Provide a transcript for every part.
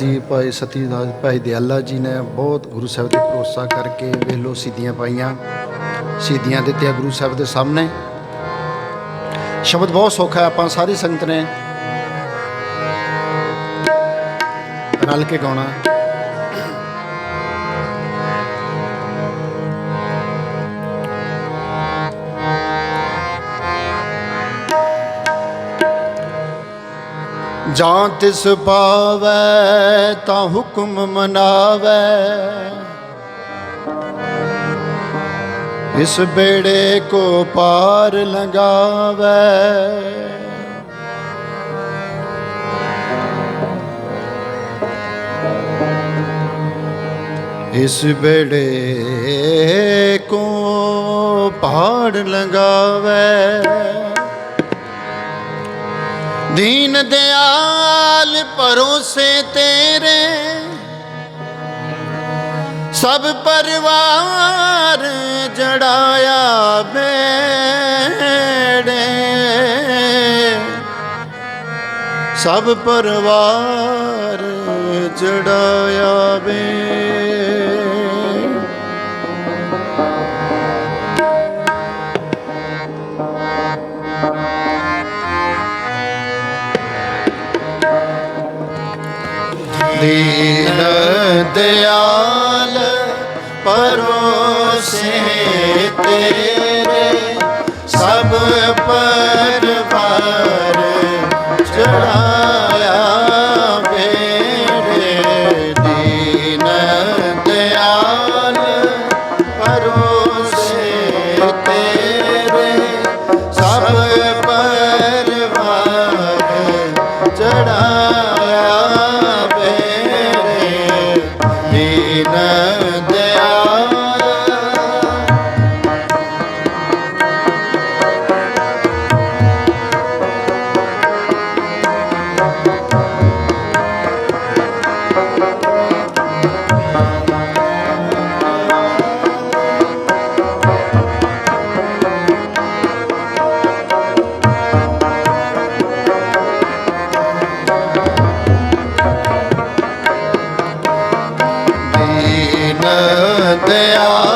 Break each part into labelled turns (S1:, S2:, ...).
S1: ਜੀ ਭਾਈ ਸਤੀਦਾਸ ਭਾਈ ਦਿਆਲਾ ਜੀ ਨੇ ਬਹੁਤ ਗੁਰੂ ਸਾਹਿਬ ਤੇ ਭਰੋਸਾ ਕਰਕੇ ਵੇਲੋ ਸਿੱਧੀਆਂ ਪਾਈਆਂ, ਸਿੱਧੀਆਂ ਦਿੱਤੀਆਂ ਗੁਰੂ ਸਾਹਿਬ ਦੇ ਸਾਹਮਣੇ। ਸ਼ਬਦ ਬਹੁਤ ਸੌਖਾ ਹੈ, ਆਪਾਂ ਸਾਰੀ ਸੰਗਤ ਨੇ ਰਲ ਕੇ ਗਾਉਣਾ। ਜਾਂ ਤਿਸ ਪਾਵੈ ਤਾਂ ਹੁਕਮ ਮਨਾਵੈ। ਇਸ ਬੇੜੇ ਕੋ ਪਾਰ ਲੰਗਾਵੈ ਇਸ ਬੇੜੇ ਕੋ ਪਾਰ ਲੰਗਾਵੈ ਦੀਨ ਦਿਆਲ ਪਰੋਸੇ ਤੇਰੇ। ਸਭ ਪਰਿਵਾਰ ਜੜਾਇਆ ਬੇੜੇ ਸਭ ਪਰਿਵਾਰ ਜੜਾਇਆ ਬੇ ਦੀਨ ਦਿਆਲ ਪਰੋਸੇ ਤੇਰੇ ਸਭ ਪਰਵਾਰ ਚੜਾਇਆ ਬੇੜੇ ਦੀਨ ਦਿਆਲ ਪਰੋਸੇ ਤੇਰੇ ਦਿਆਲ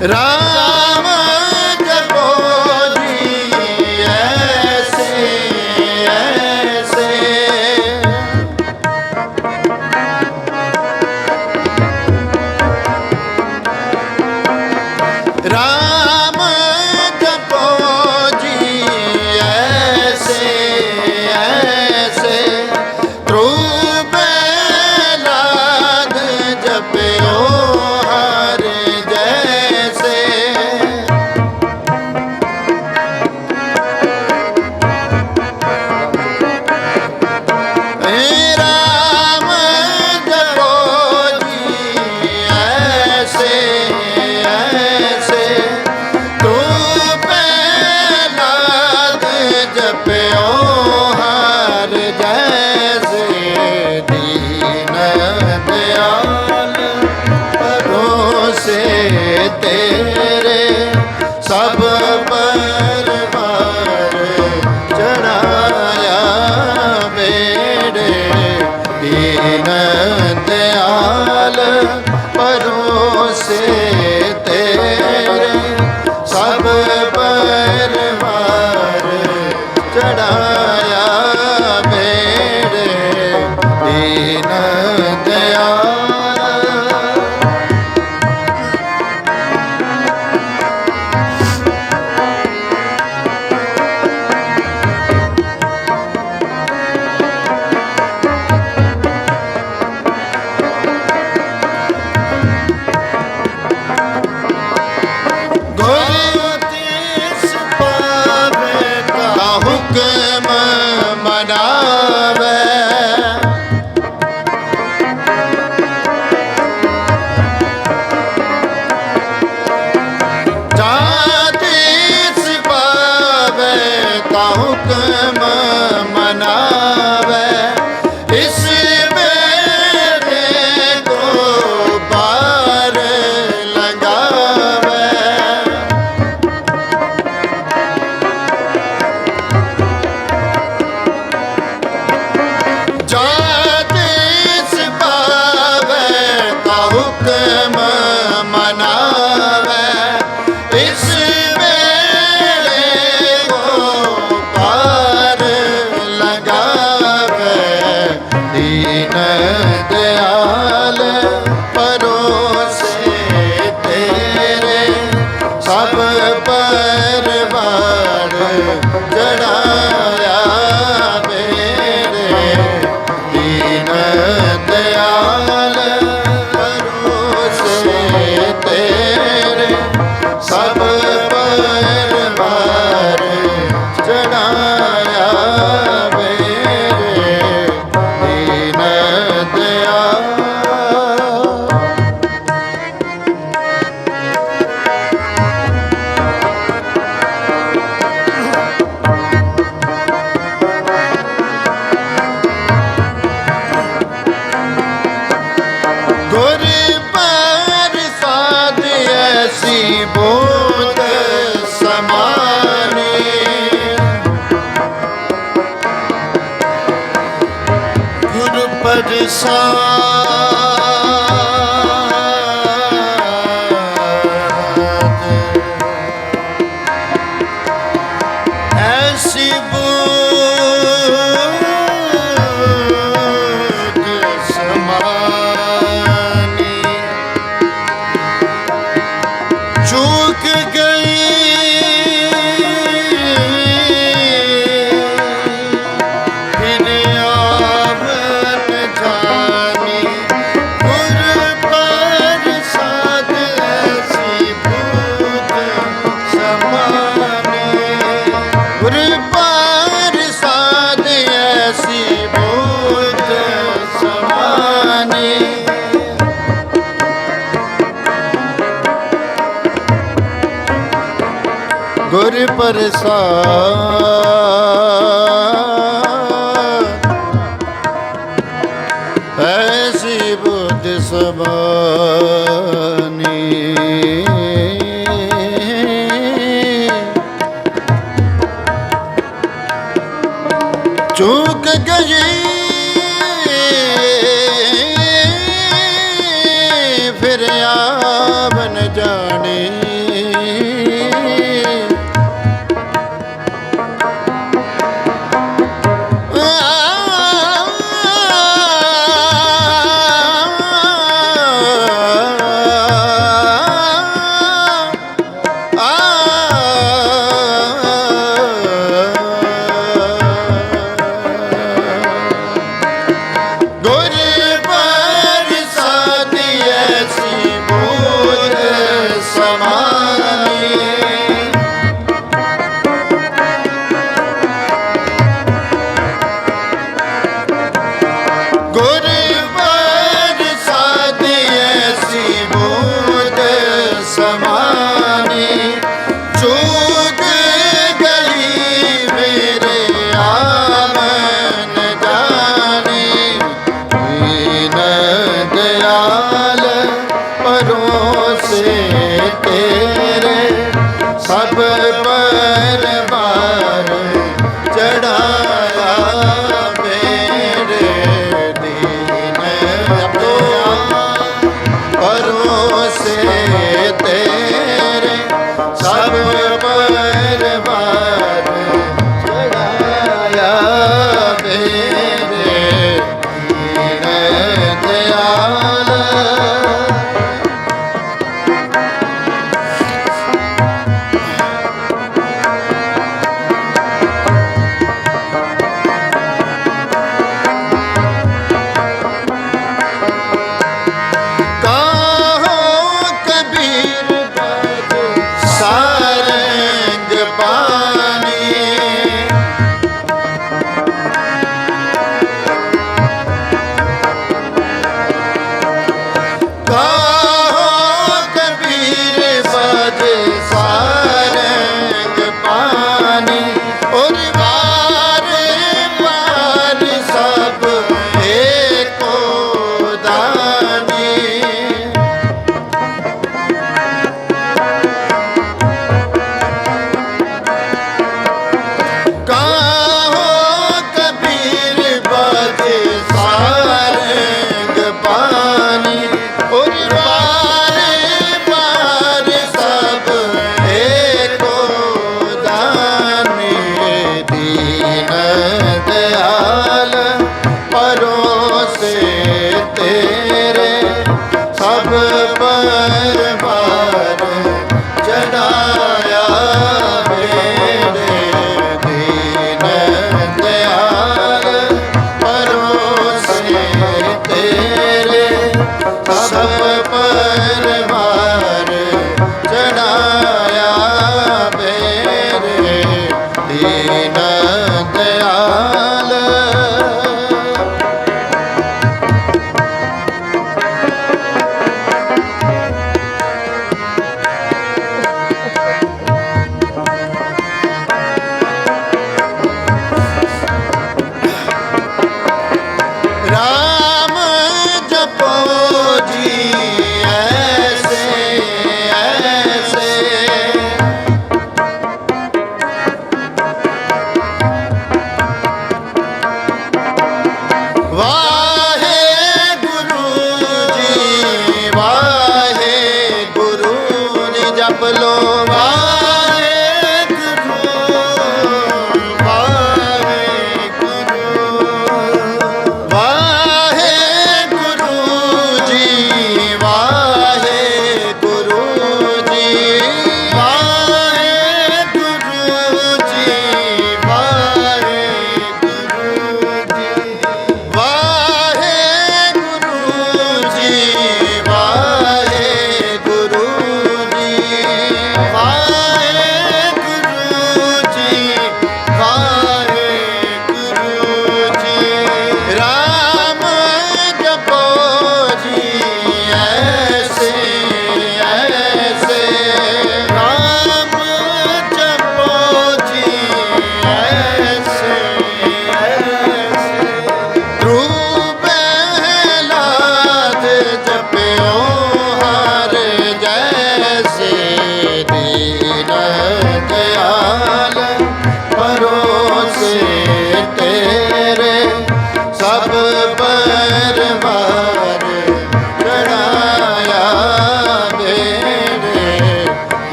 S1: રામ! ਦੀਨ ਦਿਆਲ ਗੁਰ ਗੁਰ ਪ੍ਰਸਾਦ।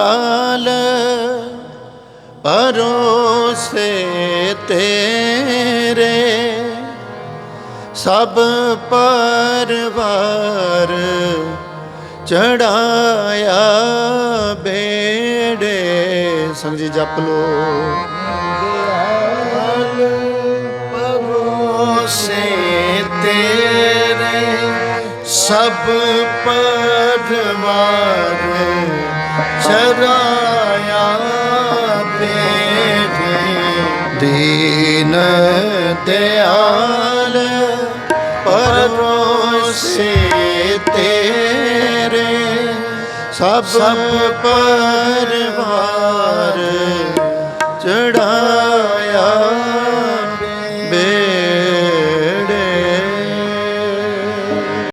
S1: ਦਿਆਲ ਪਰੋਸੇ ਤੇਰੇ ਸਭ ਪਰਵਾਰ ਚੜਾਇਆ ਬੇੜੇ। ਸਮਝੀ ਜੀ ਜਪ ਲੋ। ਪਰੋਸੇ ਤੇਰੇ ਸਭ ਪਰਵਾਰ ਚੜਾਇਆ ਬੇੜੇ ਦੀਨ ਦਿਆਲ ਪਰੋਸੇ ਤੇਰੇ ਸਭ ਪਰਵਾਰ ਚੜਾ